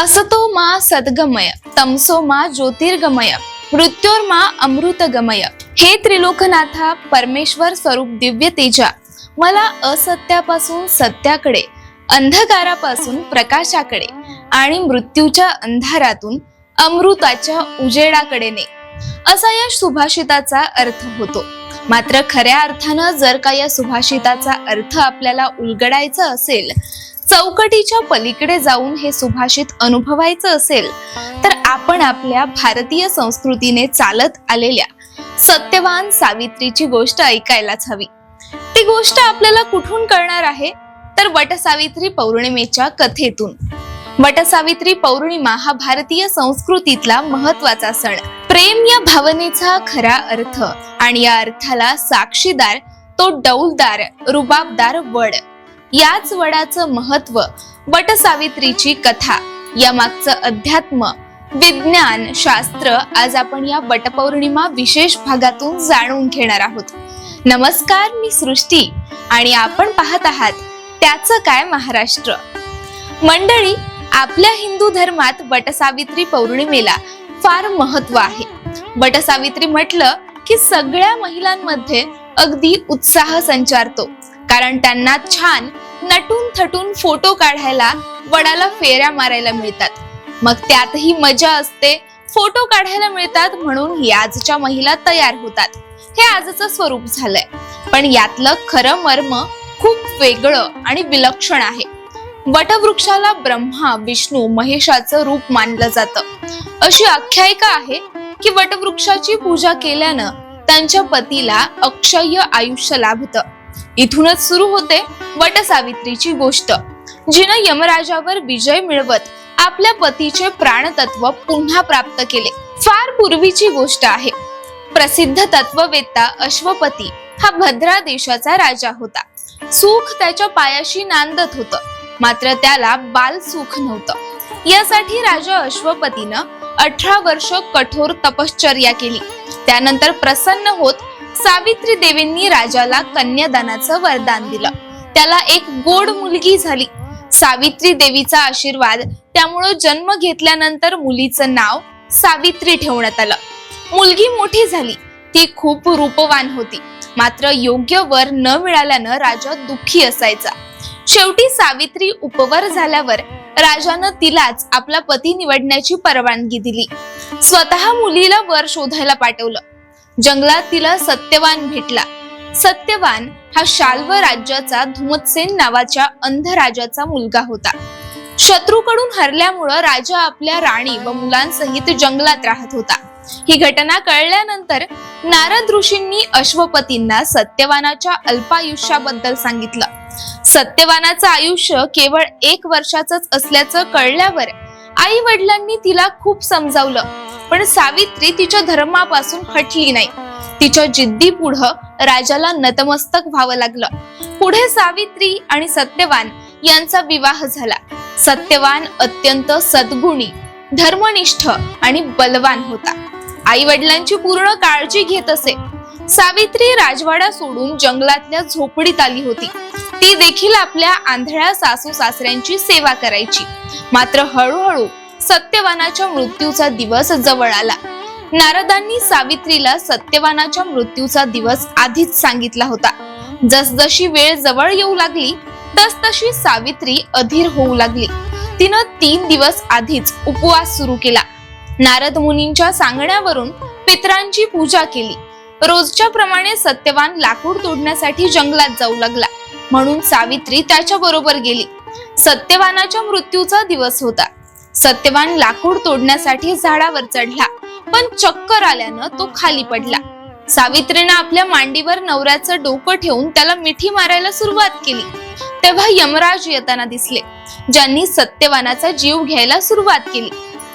असतो मा सद्गमय तमसो मा ज्योतिर्गमय मृत्योर्मा अमृतगमय. हे त्रिलोकनाथा परमेश्वर स्वरूप दिव्य तेजा. मला असत्यापासून सत्याकडे अंधकारापासून प्रकाशाकडे आणि मृत्यूच्या अंधारातून अमृताच्या उजेडाकडे ने. असा या सुभाषिताचा अर्थ होतो. मात्र खऱ्या अर्थानं जर का या सुभाषिताचा अर्थ आपल्याला उलगडायचा असेल चौकटीच्या पलीकडे जाऊन हे सुभाषित अनुभवायचं असेल तर आपण आपल्या भारतीय संस्कृतीने चालत आलेल्या सत्यवान सावित्रीची गोष्ट ऐकायलाच हवी. ती गोष्ट आपल्याला कुठून कळणार आहे? तर वटसावित्री पौर्णिमेच्या कथेतून. वटसावित्री पौर्णिमा हा भारतीय संस्कृतीतला महत्त्वाचा सण. प्रेम या भावनेचा खरा अर्थ आणि या अर्थाला साक्षीदार तो डौलदार रुबाबदार वड. याच वडाचं महत्त्व वटसावित्रीची कथा या मागचं अध्यात्म विज्ञान शास्त्र आज आपण या वटपौर्णिमा विशेष भागातून जाणून घेणार आहोत. नमस्कार मी सृष्टी आणि आपण पाहत आहात त्याचं काय महाराष्ट्र. मंडळी आपल्या हिंदू धर्मात वटसावित्री पौर्णिमेला फार महत्त्व आहे. वटसावित्री म्हटलं की सगळ्या महिलांमध्ये अगदी उत्साह संचारतो कारण त्यांना छान नटून थटून फोटो काढायला वडाला फेऱ्या मारायला मिळतात. मग त्यातही मजा असते फोटो काढायला मिळतात म्हणून आजच्या महिला तयार होतात. हे आजचं स्वरूप झालंय. पण यातलं खरं मर्म खूप वेगळं आणि विलक्षण आहे. वटवृक्षाला ब्रह्मा विष्णू महेशाचं रूप मानलं जातं. अशी आख्यायिका आहे की वटवृक्षाची पूजा केल्यानं त्यांच्या पतीला अक्षय आयुष्य लाभतं. इथूनच सुरू होते वटसावित्रीची गोष्ट जिनं यमराजावर विजय मिळवत आपल्या पतीचे प्राणतत्व पुन्हा प्राप्त केले. फार पूर्वीची गोष्ट आहे. प्रसिद्ध तत्ववेत्ता अश्वपती हा भद्रा देशाचा राजा होता. सुख त्याच्या पायाशी नांदत होत मात्र त्याला बाल सुख नव्हतं. यासाठी राजा अश्वपतीनं अठरा वर्ष कठोर तपश्चर्या केली. त्यानंतर प्रसन्न होत सावित्री देवींनी राजाला कन्यादानाचं वरदान दिलं. त्याला एक गोड मुलगी झाली. सावित्री देवीचा आशीर्वाद त्यामुळं जन्म घेतल्यानंतर मुलीचं नाव सावित्री ठेवण्यात आलं. मुलगी मोठी झाली. ती खूप रूपवान होती. मात्र योग्य वर न मिळाल्यानं राजा दुःखी असायचा. शेवटी सावित्री उपवर झाल्यावर राजानं तिलाच आपला पती निवडण्याची परवानगी दिली. स्वतः मुलीला वर शोधायला पाठवलं. जंगलात तिला सत्यवान भेटला. सत्यवान हा शाल्व राज्याचा धुमतसेन नावाच्या अंध राजाचा मुलगा होता. शत्रूकडून हरल्यामुळं राजा आपल्या राणी व मुलांसहित जंगलात राहत होता. ही घटना कळल्यानंतर नारद ऋषींनी अश्वपतींना सत्यवानाच्या अल्पायुष्याबद्दल सांगितलं. सत्यवानाचं आयुष्य केवळ एक वर्षाच असल्याचं कळल्यावर आई वडिलांनी तिला खूप समजावलं. पण सावित्री तिच्या धर्मापासून हटली नाही. तिच्या जिद्दी पुढं राजाला नतमस्तक व्हावं लागलं. पुढे सावित्री आणि सत्यवान यांचा विवाह झाला. सत्यवान अत्यंत सद्गुणी धर्मनिष्ठ आणि बलवान होता. आई वडिलांची पूर्ण काळजी घेत असे. सावित्री राजवाडा सोडून जंगलातल्या झोपडीत आली होती. ती देखील आपल्या आंधळ्या सासू सासऱ्यांची सेवा करायची. मात्र हळूहळू सत्यवानाच्या मृत्यूचा दिवस जवळ आला. नारदांनी सावित्रीला सत्यवानाच्या मृत्यूचा दिवस आधीच सांगितला होता. जसजशी वेळ जवळ येऊ लागली तसतशी सावित्री अधीर होऊ लागली. तिनं तीन दिवस आधीच उपवास सुरू केला. नारद मुनींच्या सांगण्यावरून पितरांची पूजा केली. रोजच्या प्रमाणे सत्यवान लाकूड तोडण्यासाठी जंगलात जाऊ लागला. म्हणून सावित्री त्याच्या बरोबर गेली. सत्यवानाच्या मृत्यूचा दिवस होता. सत्यवान लाकूड तोडण्यासाठी झाडावर चढला पण चक्कर आल्यानं तो खाली पडला. सावित्रीनं आपल्या मांडीवर नवऱ्याचं डोकं ठेवून त्याला मिठी मारायला सुरुवात केली. तेव्हा यमराज येताना दिसले. ज्यांनी सत्यवानाचा जीव घ्यायला सुरुवात केली.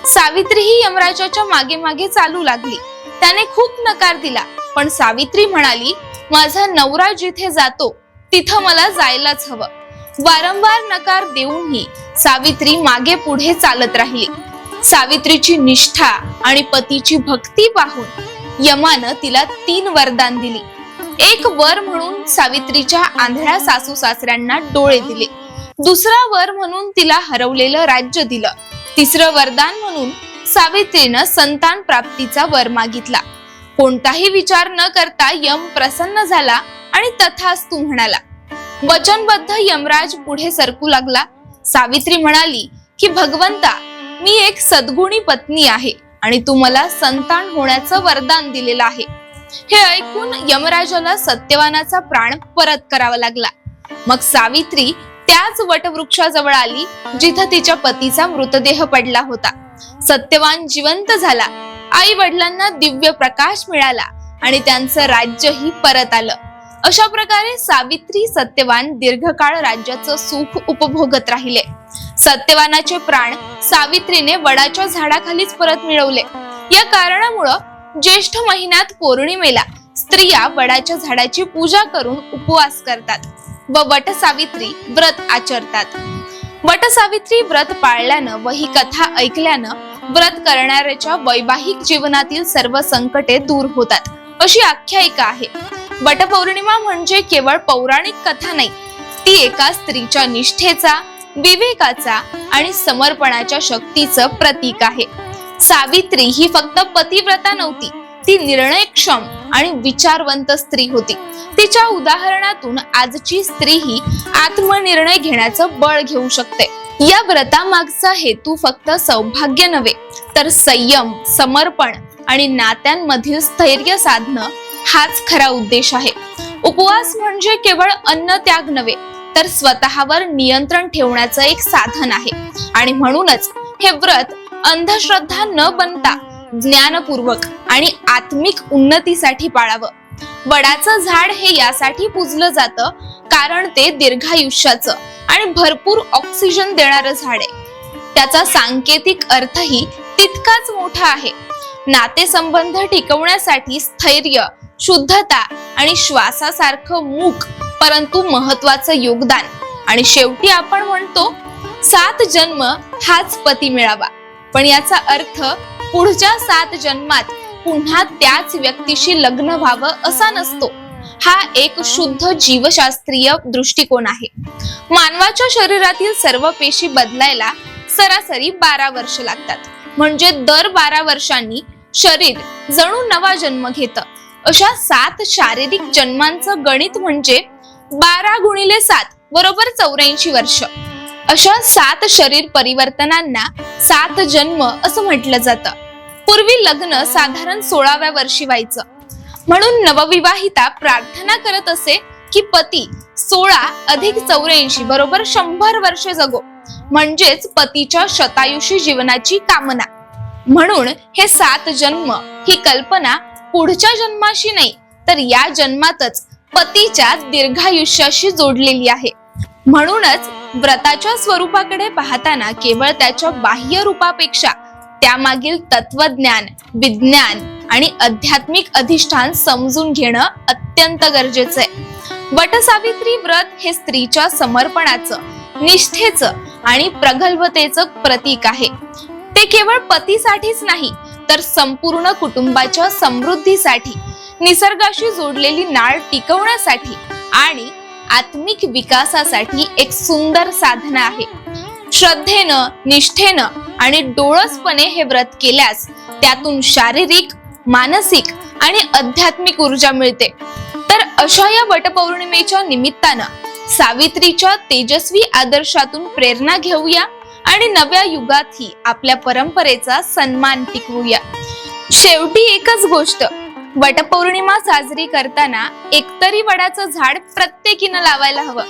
सावित्री ही यमराजाच्या मागे मागे चालू लागली. त्याने खूप नकार दिला पण सावित्री म्हणाली माझा नवरा जिथे जातो तिथं मला जायलाच हवं. वारंवार नकार देऊनही सावित्री मागे पुढे चालत राहिली. सावित्रीची निष्ठा आणि पतीची भक्ती पाहून यमानं तिला तीन वरदान दिली. एक वर म्हणून सावित्रीच्या आंधळ्या सासू सासऱ्यांना डोळे दिले. दुसरा वर म्हणून तिला हरवलेलं राज्य दिलं. तिसरं वरदान म्हणून सावित्रीनं संतान प्राप्तीचा वर मागितला. कोणताही विचार न करता यम प्रसन्न झाला आणि तथास्तू म्हणाला वचनबद्ध यमराज पुढे सरकू लागला. सावित्री म्हणाली की भगवंता मी एक सद्गुणी पत्नी आहे आणि तू मला संतान होण्याचं वरदान दिलेलं आहे. हे ऐकून यमराजाला सत्यवानाचा प्राण परत करावा लागला. मग सावित्री त्याच वटवृक्षाजवळ आली जिथं तिच्या पतीचा मृतदेह पडला होता. सत्यवान जिवंत झाला. आई वडिलांना दिव्य प्रकाश मिळाला आणि त्यांचं राज्यही परत आलं. अशा प्रकारे सावित्री सत्यवान दीर्घकाळ राज्याचं सुख उपभोगत राहिले. सत्यवानाचे प्राण सावित्रीने वडाच्या झाडाखालीच परत मिळवले. या कारणामुळं ज्येष्ठ महिन्यात पौर्णिमेला स्त्रिया वडाच्या झाडाची पूजा करून उपवास करतात व वट सावित्री व्रत आचरतात. वट सावित्री व्रत पाळल्यानं व ही कथा ऐकल्यानं व्रत करणाऱ्याच्या वैवाहिक जीवनातील सर्व संकटे दूर होतात. अशी आख्यायिका आहे. वटपौर्णिमा म्हणजे केवळ पौराणिक कथा नाही ती एका स्त्रीच्या निष्ठेचा विवेकाचा आणि समर्पणाच्या शक्तीचं प्रतीक आहे. सावित्री ही फक्त पतिव्रता नव्हती ती निर्णयक्षम आणि विचारवंत स्त्री होती. तिच्या उदाहरणातून आजची स्त्री ही आत्मनिर्णय घेण्याचं बळ घेऊ शकते. या व्रतामागचा हेतू फक्त सौभाग्य नव्हे तर संयम समर्पण आणि नात्यांमधील स्थैर्य साधणं हाच खरा उद्देश आहे. उपवास म्हणजे केवळ अन्न त्याग नव्हे तर स्वतःवर नियंत्रण ठेवण्याचं एक साधन आहे. आणि म्हणूनच हे व्रत अंधश्रद्धा न बनता ज्ञानपूर्वक आणि आत्मिक उन्नतीसाठी पाळावं. वडाचं झाड हे यासाठी पूजलं जातं कारण ते दीर्घायुष्याचं आणि भरपूर ऑक्सिजन देणारं झाड आहे. त्याचा सांकेतिक अर्थही तितकाच मोठा आहे. नातेसंबंध टिकवण्यासाठी स्थैर्य शुद्धता आणि श्वासासारखं मूक परंतु महत्वाचं योगदान. आणि शेवटी आपण म्हणतो सात जन्म हाच पती मिळावा. पण याचा अर्थ पुढच्या सात जन्मात पुन्हा त्याच व्यक्तीशी लग्न व्हावं असा नसतो. हा एक शुद्ध जीवशास्त्रीय दृष्टिकोन आहे. मानवाच्या शरीरातील सर्व पेशी बदलायला सरासरी बारा वर्ष लागतात. म्हणजे दर बारा वर्षांनी शरीर जणू नवा जन्म घेतं. अशा सात शारीरिक जन्मांचं गणित म्हणजे बारा गुणिले सात बरोबर चौऱ्याऐंशी वर्ष. अशा सात शरीर परिवर्तनांना सात जन्म असं म्हटलं जातं. पूर्वी लग्न साधारण सोळाव्या वर्षी व्हायचं. म्हणून नवविवाहिता प्रार्थना करत असे की पती सोळा अधिक चौऱ्याऐंशी बरोबर शंभर वर्ष जगो. म्हणजेच पतीच्या शतायुषी जीवनाची कामना. म्हणून हे सात जन्म ही कल्पना पुढच्या जन्माशी नाही तर या जन्मातच पतीच्या दीर्घायुष्याशी जोडलेली आहे. म्हणूनच व्रताच्या स्वरूपाकडे पाहताना केवळ त्याच्या बाह्य रूपापेक्षा त्यामागील तत्वज्ञान विज्ञान आणि आध्यात्मिक अधिष्ठान समजून घेणं अत्यंत गरजेचं आहे. वटसावित्री व्रत हे स्त्रीच्या समर्पणाचं निष्ठेचं आणि प्रगल्भतेचं प्रतीक आहे. ते केवळ पतीसाठीच नाही तर संपूर्ण कुटुंबाच्या समृद्धीसाठी निसर्गाशी जोडलेली नाळ टिकवण्यासाठी आणि आत्मिक विकासासाठी एक सुंदर साधना आहे. श्रद्धेनं निष्ठेनं आणि डोळसपणे हे व्रत केल्यास त्यातून शारीरिक मानसिक आणि आध्यात्मिक ऊर्जा मिळते. तर अशा या वटपौर्णिमेच्या निमित्तानं सावित्रीच्या तेजस्वी आदर्शातून प्रेरणा घेऊया. आणि नव्या युगातही आपल्या परंपरेचा सन्मान टिकवूया. शेवटी एकच गोष्ट वटपौर्णिमा साजरी करताना एकतरी वडाचं झाड प्रत्येकीनं लावायला हवं.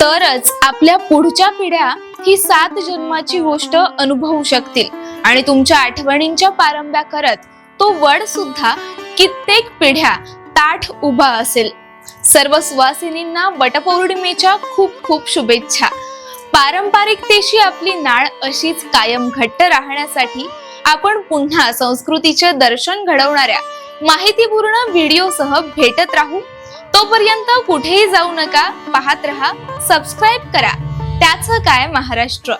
तरच आपल्या पुढच्या पिढ्या ही सात जन्माची गोष्ट अनुभवू शकतील. आणि तुमच्या आठवणींच्या पारंब्या करत तो वड सुद्धा कित्येक पिढ्या ताठ उभा असेल. सर्व सुवासिनींना वटपौर्णिमेच्या खूप खूप शुभेच्छा. पारंपरिकतेशी आपली नाळ अशीच कायम घट्ट राहण्यासाठी आपण पुन्हा संस्कृतीचे दर्शन घडवणाऱ्या माहितीपूर्ण व्हिडिओसह भेटत राहू. तोपर्यंत कुठेही जाऊ नका पाहत रहा सबस्क्राईब करा. त्याचं काय महाराष्ट्र?